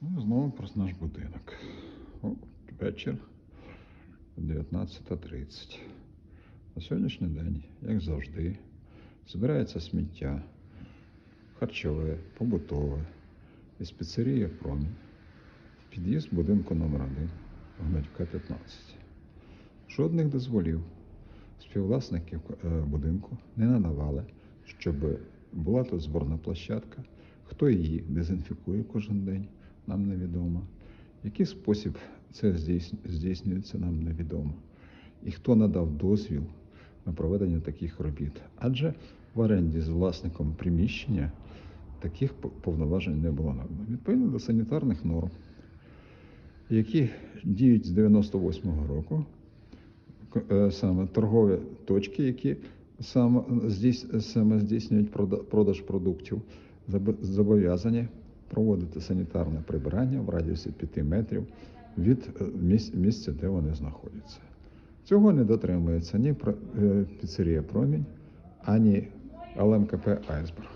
Ну, знову про наш будинок. О, вечір 19.30. На сьогоднішній день, як завжди, збирається сміття харчове, побутове із піцерії Промінь. Під'їзд будинку номер 1 Гнатюка 15. Жодних дозволів співвласників е, будинку не надавали, щоб була тут зборна площадка. Хто її дезінфікує кожен день, нам невідомо. Який спосіб це здійснюється, нам невідомо. І хто надав дозвіл на проведення таких робіт. Адже в оренді з власником приміщення таких повноважень не було надано. Відповідно до санітарних норм, які діють з 98-го року, е, саме торгові точки, які саме, здійснюють продаж продуктів, зобов'язані проводити санітарне прибирання в радіусі 5 метрів від е, місця, де вони знаходяться. Цього не дотримується ні е, піцерія Промінь, ані ЛМКП Айсберг.